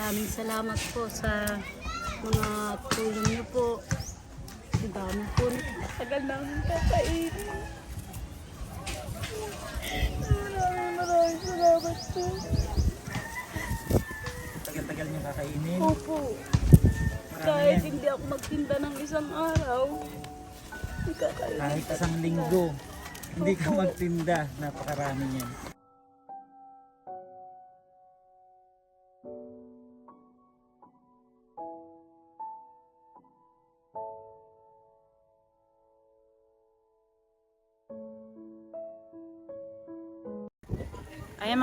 Maraming salamat po sa mga tulong niyo po. Ang dami po. Tagal namin kakainin. Maraming maraming salamat po. Tagal-tagal niyo kakainin. Opo. Marami Kahit yan. hindi ako magtinda ng isang araw. Hindi kakainin. Kahit isang linggo, hindi ka magtinda. Napakarami niyan.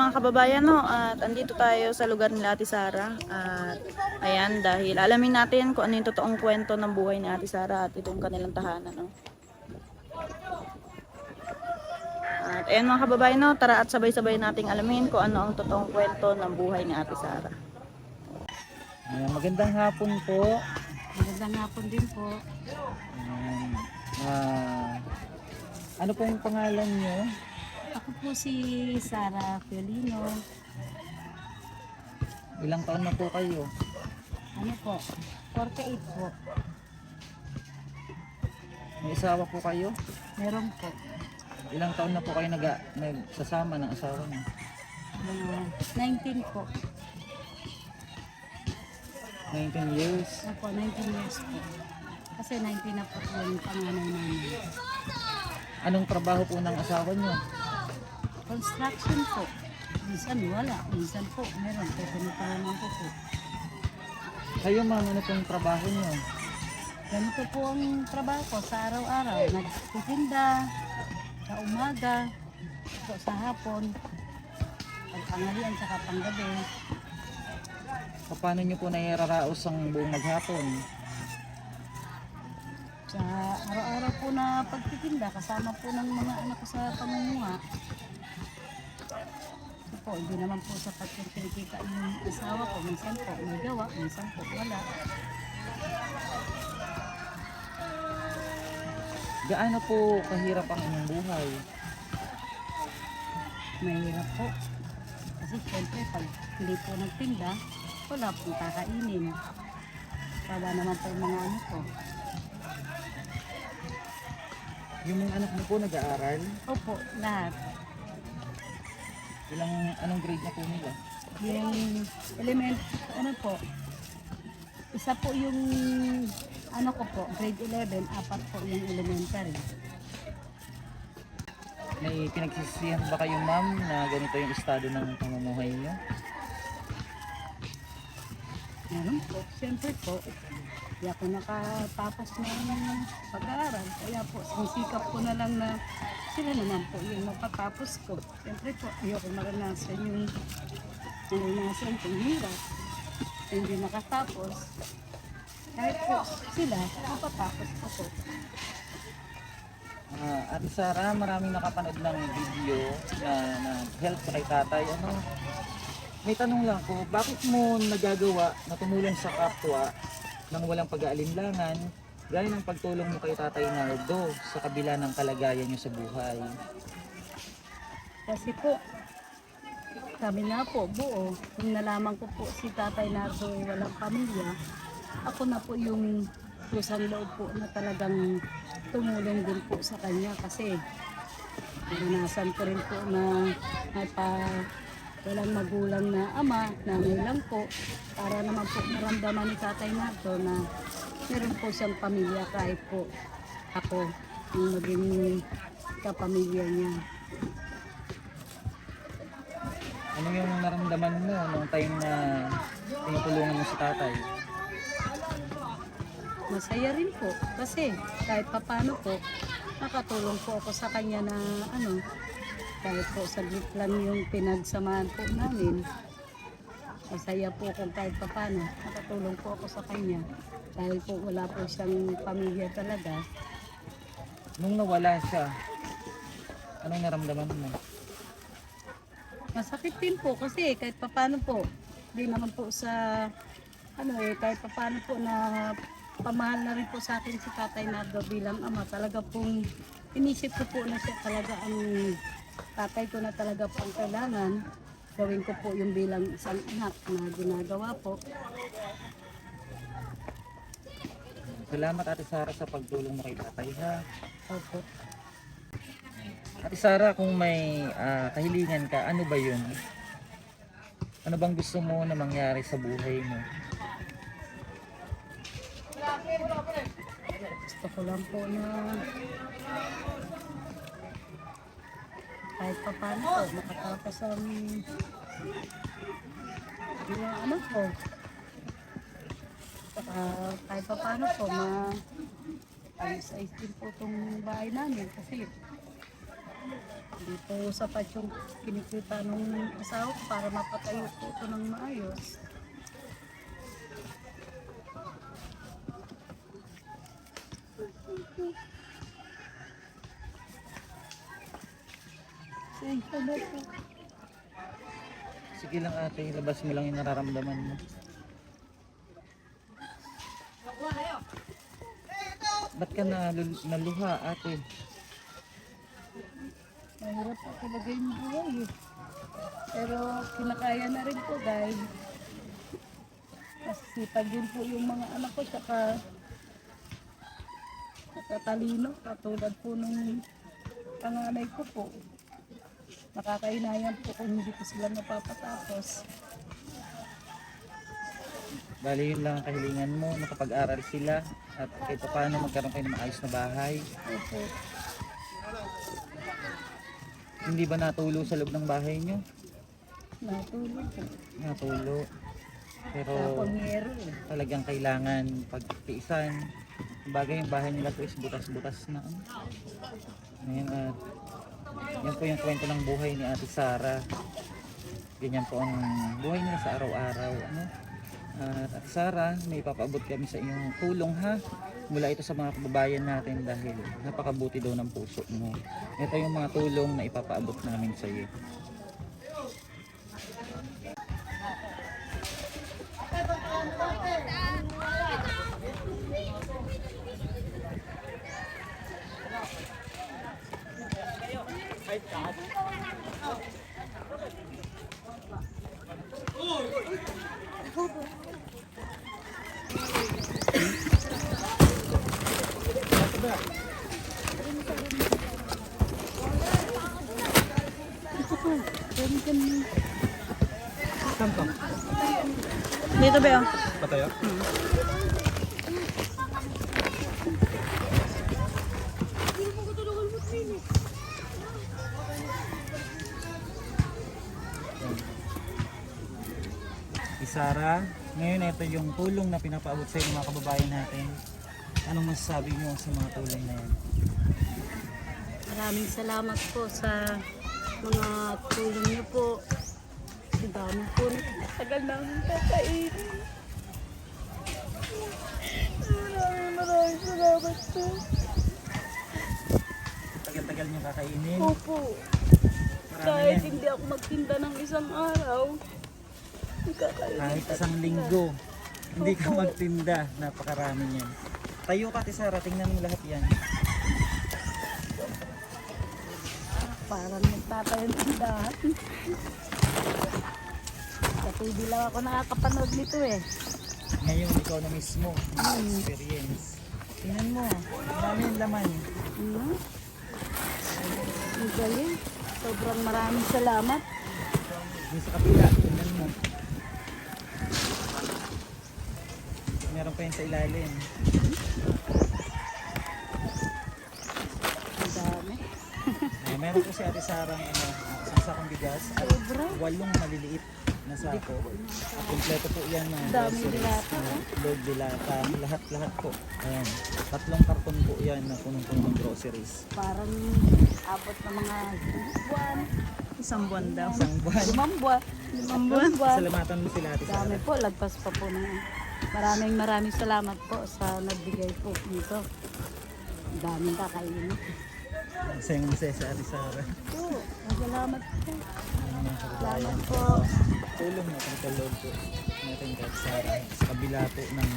Mga kababayan, no, at andito tayo sa lugar ni Ate Sara. At ayan, dahil alamin natin kung ano yung totoong kwento ng buhay ni Ate Sara at itong kanilang tahanan. No. At ayan mga kababayan, no, tara at sabay-sabay nating alamin kung ano ang totoong kwento ng buhay ni Ate Sara. Ayan, magandang hapon po. Magandang hapon din po. Ayan. Ah, ano po yung pangalan niyo? Ako po si Sara Fiolino. Ilang taon na po kayo? Ano po? 48 po. May asawa po kayo? Meron po. Ilang taon na po kayo nag nagsasama ng asawa niyo? Mga 19 po. 19 years. Ako, 19 years po. Kasi 19 na po yung panganay namin. Anong trabaho po ng asawa niyo? Construction po. Minsan wala, minsan po meron. Pero naman ko po. Kayo ma'am, ano pong trabaho niyo? Ganito po ang trabaho ko sa araw-araw. Nagtitinda sa umaga, po sa hapon, pagpangalian saka panggabi. Paano niyo po nairaraos ang buong maghapon? Sa araw-araw po na pagtitinda, kasama po ng mga anak ko sa pamumuha. Po, hindi naman po sapat yung kinikita yung asawa ko. Minsan po may gawa, minsan po wala. Gaano po kahirap ang inyong buhay? Mahirap po. Kasi syempre, pag hindi po nagtinda, wala pong kakainin. Kawa naman po mga ano ko. Yung mga anak mo po nag-aaral? Opo, lahat. Ilang, anong grade na po nila? Yung element, ano po, isa po yung, ano ko po, grade 11, apat po yung elementary. May pinagsisisihan ba kayo ma'am na ganito yung estado ng pamumuhay niyo? Meron po, siyempre po, hindi ako nakatapos ng pag-aaral. Kaya po, sinisikap ko na lang na sila naman po yung mapatapos ko. Siyempre po, ayoko maranasan yung naranasan kong hirap. Hindi nakatapos. Kahit po sila, mapatapos ko po. Ah, Ate Sara, maraming nakapanood ng video na, na help kay tatay. Ano, may tanong lang ko, bakit mo nagagawa na tumulong sa kapwa nang walang pag-aalinlangan gaya ng pagtulong mo kay Tatay Nardo sa kabila ng kalagayan niyo sa buhay? Kasi po, kami nga po, buo. Nung nalaman ko po si Tatay Nardo walang pamilya, ako na po yung kusang loob po na talagang tumulong din po sa kanya kasi naranasan ko rin po na napa walang magulang na ama, nanay lang po, para naman po maramdaman ni Tatay Nardo na meron po siyang pamilya kahit po ako yung maging kapamilya niya. Ano yung naramdaman mo nung time na tinutulungan mo si tatay? Masaya rin po kasi kahit papano po nakatulong po ako sa kanya na ano kahit po saglit lang yung pinagsamahan po namin. Masaya po kung kahit papano nakatulong po ako sa kanya. Dahil po wala po siyang pamilya talaga. Nung nawala siya, anong naramdaman mo? masakit din po kasi kahit papano po di naman po sa ano eh kahit papano po na pamahal na rin po sa akin si Tatay Nardo bilang ama. Talaga pong inisip ko po na siya talaga ang tatay ko na talaga po ang kailangan gawin ko po yung bilang isang anak na ginagawa po. Salamat Ate Sara sa pagtulong mo kay tatay ha. Opo. Ate Sara, kung may ah, kahilingan ka, ano ba yun? Ano bang gusto mo na mangyari sa buhay mo? Gusto ko lang po na kahit pa paano po, makatapos ang yung anak ko. Saka kahit pa paano po, ma ayos-ayos din po itong bahay namin kasi hindi po sapat yung kinikita ng asawa para mapatayo po ito ng maayos. Sige lang ate, labas mo lang yung nararamdaman mo. Ba't ka na naluha ate? Mahirap po talaga yung buhay eh. Pero kinakaya na rin po dahil masisipag din po yung mga anak ko tsaka natatalino katulad po nung panganay ko po. Nakakainayan po kung hindi ko sila napapatapos. Bali yun lang ang kahilingan mo, nakapag-aral sila at kahit pa paano magkaroon kayo ng maayos na bahay. Opo. Hindi ba natulo sa loob ng bahay nyo? Natulog po. Natulo. Pero eh. talagang kailangan pagtiisan. Bagay yung bahay nila po is butas-butas na. ano. Ngayon at yan po yung kwento ng buhay ni Ate Sara. Ganyan po ang buhay nila sa araw-araw. Ano? At Ate Sara, may ipapaabot kami sa inyong tulong ha. Mula ito sa mga kababayan natin dahil napakabuti daw ng puso mo. Ito yung mga tulong na ipapaabot namin sa iyo. Ba yun? Patayo? Isara, ngayon ito yung tulong na pinapaabot sa mga kababayan natin. Anong masasabi mo sa mga tulong na yan? Maraming salamat po sa mga tulong niyo po. Dami po na tagal namin kakainin. Maraming maraming salamat po. Tagal-tagal nyo kakainin. Opo. Marami Kahit yan. hindi ako magtinda ng isang araw, kakainin. Kahit isang linggo, hindi ka magtinda. Napakarami yan. Tayo ka, Tisara. Tingnan mo lahat yan. Parang nagtatayo ng tindahan. Sa TV lang ako nakakapanood nito eh. Ngayon, ikaw na mismo. Mm. Experience. Tingnan mo. Marami yung laman. Hmm? Ang galing. Sobrang maraming salamat. Yung sa kapila. Tingnan mo. Meron pa yun sa ilalim. Ang dami. Eh, meron po si Ate Sarang ano, isang sakong bigas at walong maliliit na sako. At kompleto po yan ng Dami dilata, na oh. Lord dilata. Lahat-lahat po. Ayan. Tatlong karton po yan na punong-puno ng groceries. Parang abot ng mga buwan. Isang buwan daw. Isang buwan. Limang buwan. Limang buwan. Salamatan mo sila Dami po. Lagpas pa po ng Maraming maraming salamat po sa nagbigay po nito. Daming kakainin. Sayang masaya sa Ate Sarah. Po, salamat po. Salamat po. Tulong natin sa Lord po natin kahit sa, sa kabila po ng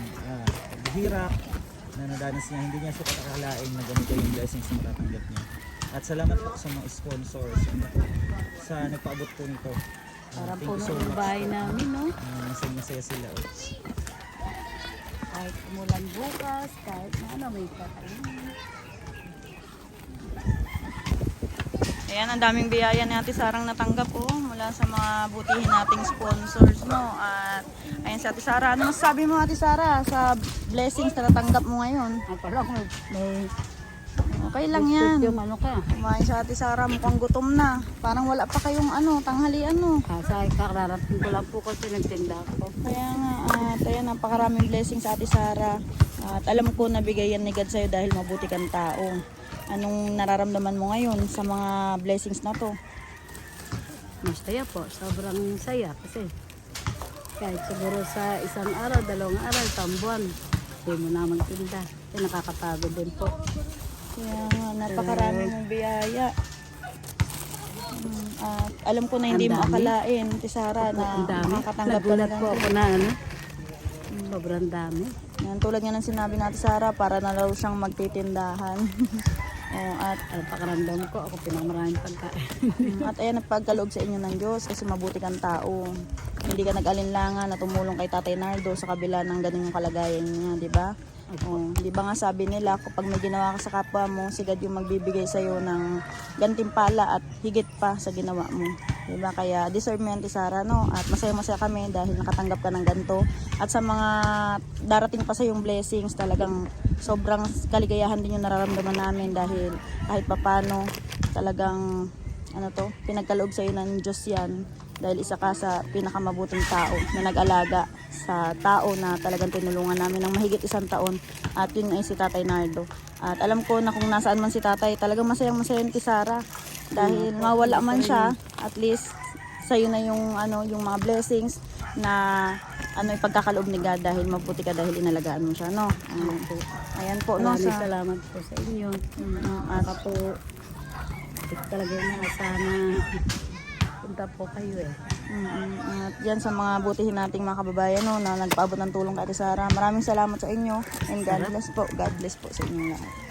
paghihirap na nadanas niya, hindi niya sukat akalain na ganito yung blessings na matatanggap niya. At salamat po sa mga sponsors ano po, sa nagpaabot po nito Para Thank po so much. bahay namin, no? Ah, masaya masaya sila. oh. Kahit umulan bukas, kahit na ano, may kakainin. Ayan, ang daming biyaya ni Ate Sarang natanggap oh, mula sa mga butihin nating sponsors, no? At ayan si Ate Sara. Ano masasabi mo Ate Sara sa blessings na natanggap mo ngayon? Ang pala kung may Okay lang yan. yung ano ka. Kumain sa Ate Sara, mukhang gutom na. Parang wala pa kayong ano, tanghalian no. Kasi kararating ko lang po kasi nagtinda ko. Kaya nga, at ayan, napakaraming blessings sa Ate Sara. At alam ko nabigay yan ni God sa'yo dahil mabuti kang tao. Anong nararamdaman mo ngayon sa mga blessings na to? Masaya po, sobrang saya kasi kahit siguro sa isang araw, dalawang araw, tambuan, hindi mo na magtinda. Kasi nakakapagod din po. Kaya napakarami mong biyaya. Mm, At alam ko na hindi mo akalain, Ate Sara, na makakatanggap ka na po ako na ano. Sobrang dami. Yan, tulad nga ng sinabi natin Sara, para na raw siyang magtitindahan. oh, at Ang pakaramdam ko, ako pinamaraming pagkain. Mm, At ayan, nagpagkaloob sa inyo ng Diyos kasi mabuti kang tao. Hindi ka nag-alinlangan na tumulong kay Tatay Nardo sa kabila ng ganung kalagayan niya, di ba? Oh, di ba nga sabi nila, kapag may ginawa ka sa kapwa mo, si God yung magbibigay sa iyo ng gantimpala at higit pa sa ginawa mo. Di ba? Kaya deserve mo yan, Tisara, no? At masaya-masaya kami dahil nakatanggap ka ng ganito. At sa mga darating pa sa yung blessings, talagang sobrang kaligayahan din yung nararamdaman namin dahil kahit papano talagang ano to, pinagkaloob sa iyo ng Diyos yan dahil isa ka sa pinakamabuting tao na nag-alaga sa tao na talagang tinulungan namin ng mahigit isang taon at yun ay si Tatay Nardo. At alam ko na kung nasaan man si Tatay, talagang masayang masaya ni Sara dahil mawala man siya, at least sa'yo na yung ano yung mga blessings na ano ipagkakaloob ni God dahil mabuti ka dahil inalagaan mo siya no. Um, ayan po no sa salamat po sa inyo. Mm, at Baka po, talaga yung mga sana punta po kayo eh. Mm, At yan sa mga butihin nating mga kababayan no, na nagpaabot ng tulong kay Ate Sara. Maraming salamat sa inyo and God bless po. God bless po sa inyo lahat.